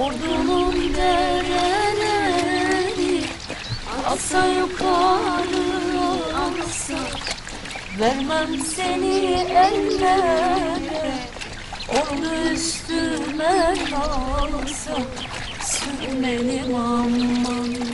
Ordunun dereleri Aksa yukarı aksa Vermem seni ellere Ordu üstüme kalsa. Sürmenim aman.